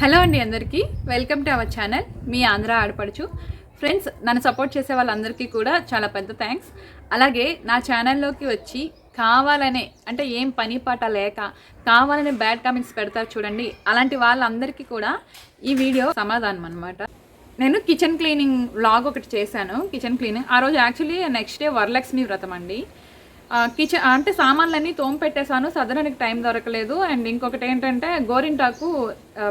Hello అండి అందరికీ. Welcome to our channel. మీ ఆంధ్ర ఆడపడుచు. ఫ్రెండ్స్ నన్ను సపోర్ట్ చేసే వాళ్ళందరికీ కూడా చాలా పెద్ద థ్యాంక్స్. అలాగే నా ఛానల్లోకి వచ్చి కావాలనే అంటే ఏం పని పాట లేక కావాలనే బ్యాడ్ కామెంట్స్ పెడతారు చూడండి. అలాంటి వాళ్ళందరికీ కూడా ఈ వీడియో సమాధానం అనమాట నేను కిచెన్ క్లీనింగ్ వ్లాగ్ ఒకటి చేశాను. Kitchen cleaning. ఆ రోజు యాక్చువల్లీ నెక్స్ట్ డే వరలక్ష్మి వ్రతం అండి. కిచెన్ అంటే సామాన్లన్నీ తోమ పెట్టేశాను సదరానికి టైం దొరకలేదు. అండ్ ఇంకొకటి ఏంటంటే గోరింటాకు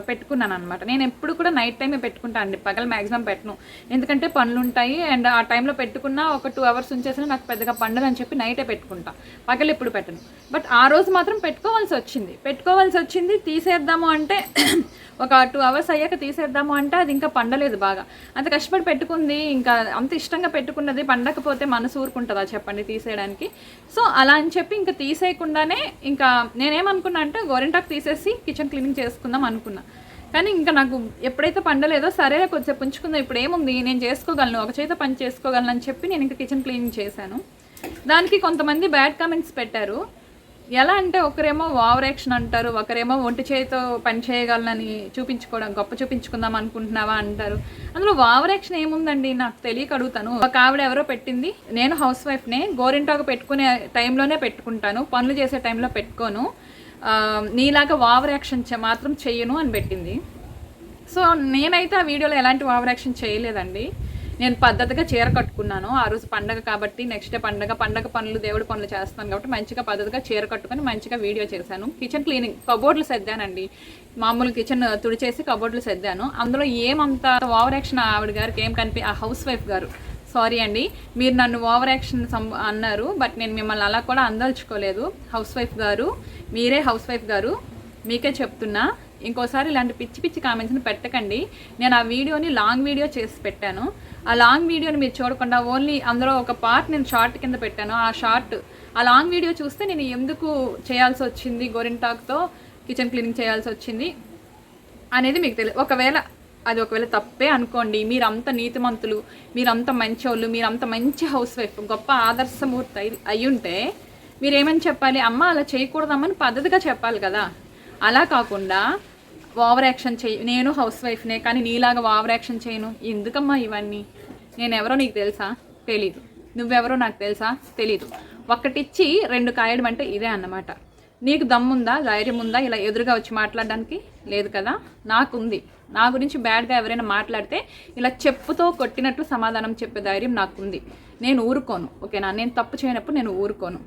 పెట్టుకున్నాను అనమాట నేను ఎప్పుడు కూడా నైట్ టైమే పెట్టుకుంటాను అండి. పగలు మ్యాక్సిమం పెట్టను. ఎందుకంటే పనులు ఉంటాయి అండ్ ఆ టైంలో పెట్టుకున్నా ఒక టూ అవర్స్ ఉంచేసినా నాకు పెద్దగా పండదు అని చెప్పి నైటే పెట్టుకుంటా. పగలు ఎప్పుడు పెట్టను. బట్ ఆ రోజు మాత్రం పెట్టుకోవాల్సి వచ్చింది. పెట్టుకోవాల్సి వచ్చింది. తీసేద్దాము అంటే ఒక టూ అవర్స్ అయ్యాక తీసేద్దాము అంటే అది ఇంకా పండలేదు బాగా. అంత కష్టపడి పెట్టుకుంది. ఇంకా అంత ఇష్టంగా పెట్టుకున్నది పండకపోతే మనసు ఊరుకుంటుందా చెప్పండి తీసేయడానికి. సో అలా అని చెప్పి ఇంకా తీసేయకుండానే ఇంకా నేనేమనుకున్నా అంటే గోరింటాకు తీసేసి కిచెన్ క్లీనింగ్ చేసుకుందాం అనుకున్నాను అనుకున్నా కానీ ఇంకా నాకు ఎప్పుడైతే పండలేదో సరే కొద్దిసేపు ఉంచుకుందాం ఇప్పుడు ఏముంది? నేను చేసుకోగలను ఒక చేత పని చేసుకోగలను అని చెప్పి నేను ఇంకా కిచెన్ క్లీనింగ్ చేశాను. దానికి కొంతమంది బ్యాడ్ కామెంట్స్ పెట్టారు. ఎలా అంటే ఒకరేమో ఓవర్ యాక్షన్ అంటారు ఒకరేమో ఒంటి చేతితో పని చేయగలనని చూపించుకోవడం గొప్ప చూపించుకుందాం అనుకుంటున్నావా అంటారు. అందులో ఓవర్ యాక్షన్ ఏముందండి? నాకు తెలియక అడుగుతాను. ఒక ఆవిడ ఎవరో పెట్టింది నేను హౌస్ వైఫ్నే గోరింటాకు పెట్టుకునే టైంలోనే పెట్టుకుంటాను పనులు చేసే టైంలో పెట్టుకోను. నీలాగా ఓవర్ యాక్షన్ చే- మాత్రం చెయ్యను అని పెట్టింది. సో నేనైతే ఆ వీడియోలో ఎలాంటి ఓవర్ యాక్షన్ చేయలేదండి. నేను పద్ధతిగా చీర కట్టుకున్నాను. ఆ రోజు పండగ కాబట్టి నెక్స్ట్ డే పండగ పండగ పనులు దేవుడి పనులు చేస్తాను కాబట్టి మంచిగా పద్ధతిగా చీర కట్టుకొని మంచిగా వీడియో చేశాను. కిచెన్ క్లీనింగ్ కబోర్డ్లు సర్దానండి. మామూలు కిచెన్ తుడిచేసి కబోర్డ్లు సర్దాను. అందులో ఏమంత ఓవర్ యాక్షన్ ఆవిడ గారికి ఏం కనిపి ఆ హౌస్ వైఫ్ గారు. సారీ అండి. మీరు నన్ను ఓవర్ యాక్షన్ సం అన్నారు బట్ నేను మిమ్మల్ని అలా కూడా అందల్చుకోలేదు. హౌస్ వైఫ్ గారు మీరే హౌస్ వైఫ్ గారు మీకే చెప్తున్నా. ఇంకోసారి ఇలాంటి పిచ్చి పిచ్చి కామెంట్స్ని పెట్టకండి. నేను ఆ వీడియోని లాంగ్ వీడియో చేసి పెట్టాను. ఆ లాంగ్ వీడియోని మీరు చూడకుండా ఓన్లీ అందులో ఒక పార్ట్ నేను షార్ట్ కింద పెట్టాను. ఆ షార్ట్ ఆ లాంగ్ వీడియో చూస్తే నేను ఎందుకు చేయాల్సి వచ్చింది గోరింటాక్తో కిచెన్ క్లీనింగ్ చేయాల్సి వచ్చింది అనేది మీకు తెలియదు ఒకవేళ అది ఒకవేళ తప్పే అనుకోండి మీరంత నీతిమంతులు మీరంత మంచోళ్ళు మీరంత మంచి హౌస్ వైఫ్ గొప్ప ఆదర్శమూర్తి అయి అయ్యుంటే మీరేమని చెప్పాలి? అమ్మ అలా చేయకూడదమ్మని పద్ధతిగా చెప్పాలి కదా. అలా కాకుండా ఓవర్ యాక్షన్ చేయి నేను హౌస్ వైఫ్నే కానీ నీలాగా ఓవర్ యాక్షన్ చేయను. ఎందుకమ్మా ఇవన్నీ? నేను ఎవరో నీకు తెలుసా? తెలీదు. నువ్వెవరో నాకు తెలుసా? తెలీదు. ఒక్కటిచ్చి రెండు కాయడం అంటే ఇదే అన్నమాట. నీకు దమ్ముందా? ధైర్యం ఉందా ఇలా ఎదురుగా వచ్చి మాట్లాడడానికి? లేదు కదా? నాకుంది. నా గురించి బ్యాడ్గా ఎవరైనా మాట్లాడితే ఇలా చెప్పుతో కొట్టినట్టు సమాధానం చెప్పే ధైర్యం నాకుంది. నేను ఊరుకోను. ఓకేనా? నేను తప్పు చేయనప్పుడు నేను ఊరుకోను.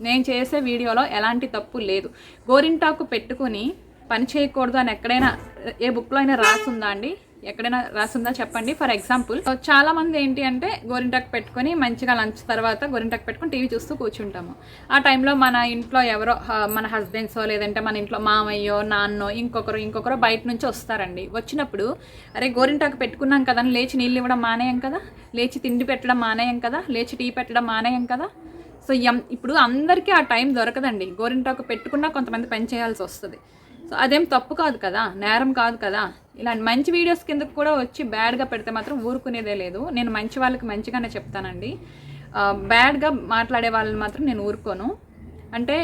నేను చేసే వీడియోలో ఎలాంటి తప్పు లేదు. గోరింటాకు పెట్టుకొని పని చేయకూడదు అని ఎక్కడైనా ఏ బుక్లో అయినా రాసుందా అండి? ఎక్కడైనా రాసుందా చెప్పండి. ఫర్ ఎగ్జాంపుల్ చాలా మంది ఏంటి అంటే గోరింటాకు పెట్టుకొని మంచిగా లంచ్ తర్వాత గోరింటాకు పెట్టుకొని టీవీ చూస్తూ కూర్చుంటాము. ఆ టైంలో మన ఇంట్లో ఎవరో మన హస్బెండ్సో లేదంటే మన ఇంట్లో మామయ్యో నాన్నో ఇంకొకరు ఇంకొకరు బయట నుంచి వస్తారండి. వచ్చినప్పుడు అరే గోరింటాకు పెట్టుకున్నాం కదా అని లేచి నీళ్ళు ఇవ్వడం మానేయం కదా? లేచి తిండి పెట్టడం మానేయం కదా? లేచి టీ పెట్టడం మానేయం కదా? సో ఎం ఇప్పుడు అందరికీ ఆ టైం దొరకదండి. గోరింటాకు పెట్టుకున్నా కొంతమంది పని చేయాల్సి వస్తుంది. సో అదేం తప్పు కాదు కదా నేరం కాదు కదా. ఇలాంటి మంచి వీడియోస్ కిందకు కూడా వచ్చి బ్యాడ్గా పెడితే మాత్రం ఊరుకునేదే లేదు. నేను మంచి వాళ్ళకి మంచిగానే చెప్తానండి. బ్యాడ్గా మాట్లాడే వాళ్ళని మాత్రం నేను ఊరుకోను. అంటే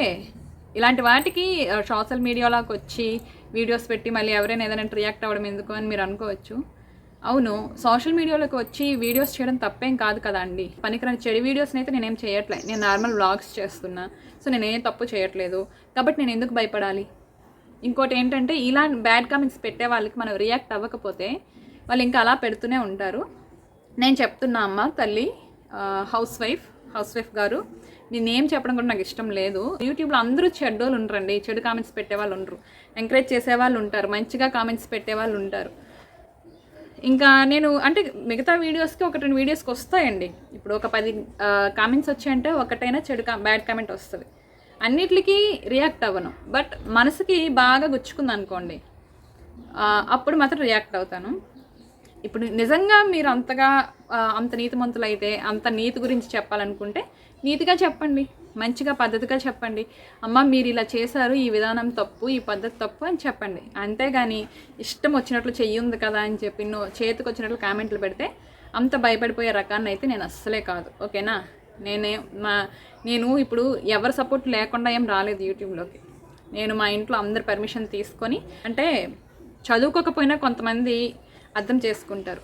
ఇలాంటి వాటికి సోషల్ మీడియాలోకి వచ్చి వీడియోస్ పెట్టి మళ్ళీ ఎవరైనా ఏదైనా రియాక్ట్ అవ్వడం ఎందుకు అని మీరు అనుకోవచ్చు. అవును సోషల్ మీడియాలోకి వచ్చి వీడియోస్ చేయడం తప్పేం కాదు కదా అండి. పనికిరాని చెడు వీడియోస్ని అయితే నేనేం చేయట్లేదు నేను నార్మల్ వ్లాగ్స్ చేస్తున్నా. సో నేనేం తప్పు చేయట్లేదు. కాబట్టి నేను ఎందుకు భయపడాలి? ఇంకోటి ఏంటంటే ఇలా బ్యాడ్ కామెంట్స్ పెట్టే వాళ్ళకి మనం రియాక్ట్ అవ్వకపోతే వాళ్ళు ఇంకా అలా పెడుతూనే ఉంటారు. నేను చెప్తున్నా అమ్మ తల్లి హౌస్ వైఫ్ హౌస్ వైఫ్ గారు నేను ఏం చెప్పడం కూడా నాకు ఇష్టం లేదు. యూట్యూబ్లో అందరూ చెడ్డోళ్ళు ఉంటారండి చెడు కామెంట్స్ పెట్టే వాళ్ళు ఉండరు. ఎంకరేజ్ చేసే వాళ్ళు ఉంటారు. మంచిగా కామెంట్స్ పెట్టే వాళ్ళు ఉంటారు. ఇంకా నేను అంటే మిగతా వీడియోస్కి ఒక రెండు వీడియోస్కి వస్తాయండి. ఇప్పుడు ఒక పది కామెంట్స్ వచ్చాయంటే ఒకటైనా చెడు కా బ్యాడ్ కామెంట్ వస్తుంది. అన్నిటికీ రియాక్ట్ అవ్వను. బట్ మనసుకి బాగా గుచ్చుకుంది అనుకోండి అప్పుడు మాత్రం రియాక్ట్ అవుతాను. ఇప్పుడు నిజంగా మీరు అంతగా అంత నీతిమంతులు అయితే అంత నీతి గురించి చెప్పాలనుకుంటే నీతిగా చెప్పండి మంచిగా పద్ధతిగా చెప్పండి. అమ్మ మీరు ఇలా చేశారు ఈ విధానం తప్పు ఈ పద్ధతి తప్పు అని చెప్పండి. అంతేగాని ఇష్టం వచ్చినట్లు చెయ్యుంది కదా అని చెప్పి నువ్వు చేతికి వచ్చినట్లు కామెంట్లు పెడితే అంత భయపడిపోయే రకాన్ని అయితే నేను అస్సలే కాదు. ఓకేనా? నేనే మా నేను ఇప్పుడు ఎవరి సపోర్ట్ లేకుండా ఏం రాలేదు యూట్యూబ్లోకి నేను మా ఇంట్లో అందరి పర్మిషన్ తీసుకొని అంటే చదువుకోకపోయినా కొంతమంది అర్థం చేసుకుంటారు.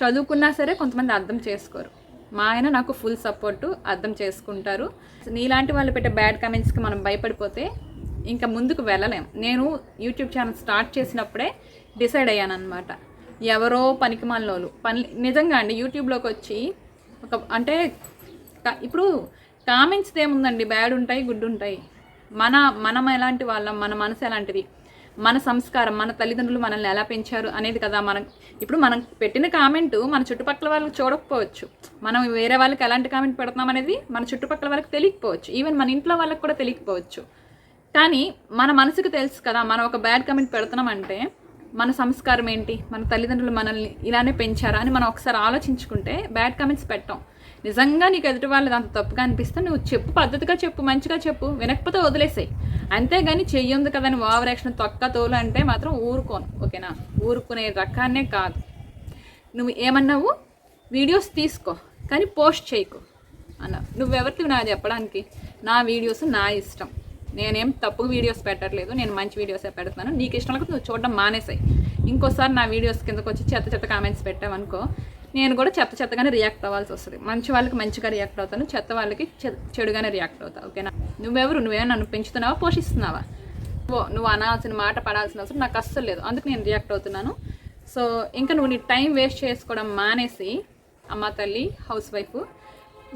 చదువుకున్నా సరే కొంతమంది అర్థం చేసుకోరు. మా ఆయన నాకు ఫుల్ సపోర్టు అర్థం చేసుకుంటారు. నీలాంటి వాళ్ళు పెట్టే బ్యాడ్ కమెంట్స్కి మనం భయపడిపోతే ఇంకా ముందుకు వెళ్ళలేం. నేను యూట్యూబ్ ఛానల్ స్టార్ట్ చేసినప్పుడే డిసైడ్ అయ్యాను అనమాట ఎవరో పనికి మనలోలు పని నిజంగా అండి యూట్యూబ్లోకి వచ్చి ఒక అంటే ఇప్పుడు కామెంట్స్ ఏముందండి? బ్యాడ్ ఉంటాయి గుడ్ ఉంటాయి మన మనం ఎలాంటి వాళ్ళం? మన మనసు ఎలాంటిది? మన సంస్కారం మన తల్లిదండ్రులు మనల్ని ఎలా పెంచారు అనేది కదా మనం ఇప్పుడు మనం పెట్టిన కామెంట్ మన చుట్టుపక్కల వాళ్ళకి చూడకపోవచ్చు. మనం వేరే వాళ్ళకి ఎలాంటి కామెంట్ పెడుతున్నాం అనేది మన చుట్టుపక్కల వాళ్ళకి తెలియకపోవచ్చు. ఈవెన్ మన ఇంట్లో వాళ్ళకి కూడా తెలియకపోవచ్చు. కానీ మన మనసుకు తెలుసు కదా మనం ఒక బ్యాడ్ కామెంట్ పెడుతున్నామంటే మన సంస్కారం ఏంటి? మన తల్లిదండ్రులు మనల్ని ఇలానే పెంచారా అని మనం ఒకసారి ఆలోచించుకుంటే బ్యాడ్ కామెంట్స్ పెట్టాం. నిజంగా నీకు ఎదుటి వాళ్ళది అంత తప్పుగా అనిపిస్తే నువ్వు చెప్పు పద్ధతిగా చెప్పు మంచిగా చెప్పు వినకపోతే వదిలేసాయి. అంతేగాని చెయ్యంది కదని ఓవర్ యాక్షన్ తొక్క తోలు అంటే మాత్రం ఊరుకోను ఓకేనా? ఊరుకునే రకాన్నే కాదు. నువ్వు ఏమన్నావు? వీడియోస్ తీసుకో కానీ పోస్ట్ చేయకు అన్నావు నువ్వెవరికి నా చెప్పడానికి? నా వీడియోస్ నా ఇష్టం. నేనేం తప్పు వీడియోస్ పెట్టట్లేదు నేను మంచి వీడియోసే పెడతాను నీకు ఇష్టం లేకపోతే నువ్వు చూడడం మానేసాయి. ఇంకోసారి నా వీడియోస్ కిందకు వచ్చి చెత్త చెత్త కామెంట్స్ పెట్టావనుకో నేను కూడా చెత్త చెత్తగానే రియాక్ట్ అవ్వాల్సి వస్తుంది. మంచి వాళ్ళకి మంచిగా రియాక్ట్ అవుతాను చెత్త వాళ్ళకి చెడుగానే రియాక్ట్ అవుతావు ఓకేనా? నువ్వెవరు? నువ్వేమో నన్ను పెంచుతున్నావా? పోషిస్తున్నావా? ఓ నువ్వు అనాల్సిన మాట పడాల్సిన అవసరం నాకు అస్సలు లేదు. అందుకు నేను రియాక్ట్ అవుతున్నాను. సో ఇంకా నువ్వు నీ టైం వేస్ట్ చేసుకోవడం మానేసి అమ్మ తల్లి హౌస్ వైఫ్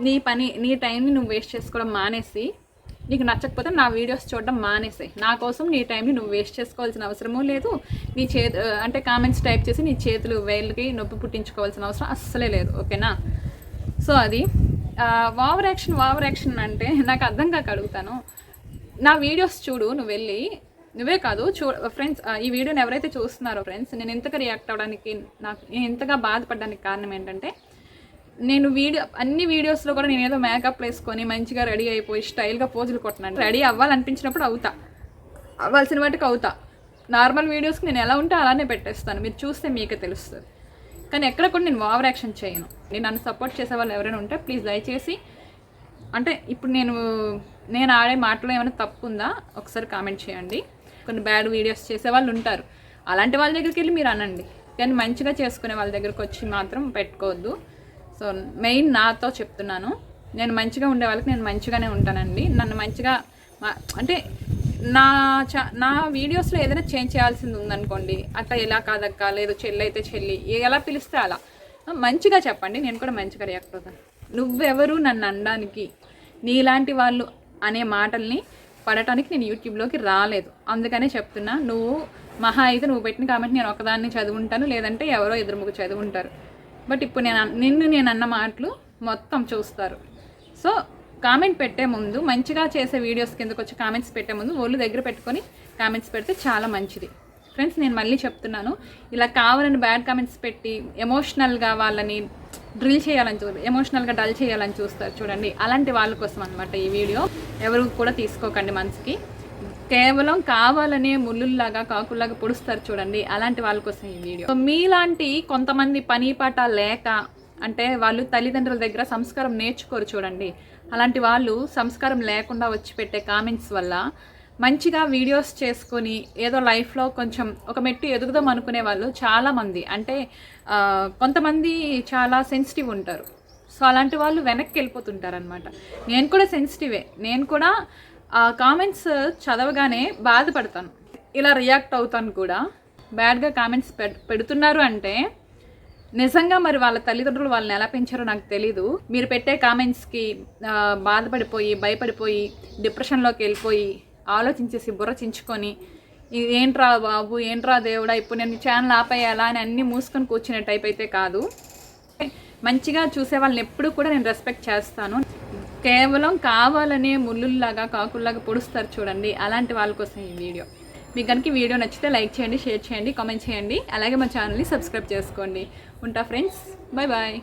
నీ పని నీ టైంని నువ్వు వేస్ట్ చేసుకోవడం మానేసి నీకు నచ్చకపోతే నా వీడియోస్ చూడడం మానేసాయి. నా కోసం నీ టైంని నువ్వు వేస్ట్ చేసుకోవాల్సిన అవసరమూ లేదు. నీ చేతి అంటే కామెంట్స్ టైప్ చేసి నీ చేతులు వేళ్ళకి నొప్పి పుట్టించుకోవాల్సిన అవసరం అస్సలే లేదు. ఓకేనా? సో అది ఓవర్ యాక్షన్ ఓవర్ యాక్షన్ అంటే నాకు అర్థం కాక అడుగుతాను. నా వీడియోస్ చూడు నువ్వు వెళ్ళి. నువ్వే కాదు చూ ఫ్రెండ్స్ ఈ వీడియోని ఎవరైతే చూస్తున్నారో ఫ్రెండ్స్ నేను ఎంతగా రియాక్ట్ అవ్వడానికి నాకు నేను ఎంతగా బాధపడడానికి కారణం ఏంటంటే నేను వీడియో అన్ని వీడియోస్లో కూడా నేను ఏదో మేకప్ వేసుకొని మంచిగా రెడీ అయిపోయి స్టైల్గా పోజులు కొట్టినాను. రెడీ అవ్వాలనిపించినప్పుడు అవుతా. అవ్వాల్సిన వాటికి అవుతా. నార్మల్ వీడియోస్కి నేను ఎలా ఉంటే అలానే పెట్టేస్తాను. మీరు చూస్తే మీకే తెలుస్తుంది. కానీ ఎక్కడ కూడా నేను ఓవర్ యాక్షన్ చేయను. నేను నన్ను సపోర్ట్ చేసే వాళ్ళు ఎవరైనా ఉంటే ప్లీజ్ దయచేసి అంటే ఇప్పుడు నేను నేను ఆడే మాటలో ఏమైనా తప్పు ఉందా? ఒకసారి కామెంట్ చేయండి. కొన్ని బ్యాడ్ వీడియోస్ చేసే వాళ్ళు ఉంటారు. అలాంటి వాళ్ళ దగ్గరికి వెళ్ళి మీరు అనండి. కానీ మంచిగా చేసుకునే వాళ్ళ దగ్గరికి వచ్చి మాత్రం పెట్టుకోవద్దు. సో మెయిన్ నాతో చెప్తున్నాను. నేను మంచిగా ఉండే వాళ్ళకి నేను మంచిగానే ఉంటానండి. నన్ను మంచిగా మా- అంటే నా చా నా వీడియోస్లో ఏదైనా చేంజ్ చేయాల్సింది ఉందనుకోండి. అట్లా ఎలా కాదక్క? లేదు చెల్లి అయితే చెల్లి. ఎలా పిలిస్తే అలా. మంచిగా చెప్పండి. నేను కూడా మంచిగా రియాక్ట్ అవుతాను నువ్వెవరు నన్ను అనడానికి? నీలాంటి వాళ్ళు అనే మాటల్ని పడటానికి నేను యూట్యూబ్లోకి రాలేదు. అందుకనే చెప్తున్నా నువ్వు మహా అయితే నువ్వు పెట్టిన కామెంట్ నేను ఒకదాన్ని చదువుంటాను. లేదంటే ఎవరో ఎదురుముకు చదువుంటారు. బట్ ఇప్పుడు నేను నిన్ను నేను అన్న మాటలు మొత్తం చూస్తారు. సో కామెంట్ పెట్టే ముందు మంచిగా చేసే వీడియోస్ కిందకు వచ్చి కామెంట్స్ పెట్టే ముందు ఒళ్ళు దగ్గర పెట్టుకొని కామెంట్స్ పెడితే చాలా మంచిది. ఫ్రెండ్స్ నేను మళ్ళీ చెప్తున్నాను. ఇలా కావాలని బ్యాడ్ కామెంట్స్ పెట్టి ఎమోషనల్గా వాళ్ళని డ్రిల్ చేయాలని చూ ఎమోషనల్గా డల్ చేయాలని చూస్తారు. చూడండి అలాంటి వాళ్ళ కోసం అనమాట ఈ వీడియో ఎవరు కూడా తీసుకోకండి మనసుకి. కేవలం కావాలనే ముళ్ళుల్లాగా కాకుల్లాగా పొడుస్తారు చూడండి. అలాంటి వాళ్ళ కోసం ఈ వీడియో. మీలాంటి కొంతమంది పని పాట లేక అంటే వాళ్ళు తల్లిదండ్రుల దగ్గర సంస్కారం నేర్చుకోరు చూడండి. అలాంటి వాళ్ళు సంస్కారం లేకుండా వచ్చి పెట్టే కామెంట్స్ వల్ల మంచిగా వీడియోస్ చేసుకొని ఏదో లైఫ్లో కొంచెం ఒక మెట్టు ఎదుగుదాం అనుకునే వాళ్ళు చాలామంది. అంటే కొంతమంది చాలా సెన్సిటివ్ ఉంటారు. సో అలాంటి వాళ్ళు వెనక్కి వెళ్ళిపోతుంటారు అనమాట నేను కూడా సెన్సిటివే. నేను కూడా ఆ కామెంట్స్ చదవగానే బాధపడతాను. ఇలా రియాక్ట్ అవుతాను కూడా. బ్యాడ్గా కామెంట్స్ పెడుతున్నారు అంటే నిజంగా మరి వాళ్ళ తల్లిదండ్రులు వాళ్ళని ఎలా పెంచారో నాకు తెలీదు. మీరు పెట్టే కామెంట్స్కి బాధపడిపోయి భయపడిపోయి డిప్రెషన్లోకి వెళ్ళిపోయి ఆలోచించేసి బుర్రచించుకొని ఏంట్రా బాబు ఏంట్రా దేవుడా ఇప్పుడు నేను ఛానల్ ఆపేయాలా అని అన్నీ మూసుకొని కూర్చునే టైప్ అయితే కాదు. మంచిగా చూసే వాళ్ళని ఎప్పుడు కూడా నేను రెస్పెక్ట్ చేస్తాను. కేవలం కావాలనే ముళ్ళుల్లాగా కాకుల్లాగా పొడుస్తారు చూడండి. అలాంటి వాళ్ళ కోసం ఈ వీడియో. మీకు కనుక వీడియో నచ్చితే లైక్ చేయండి షేర్ చేయండి కామెంట్ చేయండి. అలాగే మా ఛానల్ని సబ్స్క్రైబ్ చేసుకోండి. ఉంటా ఫ్రెండ్స్. Bye bye.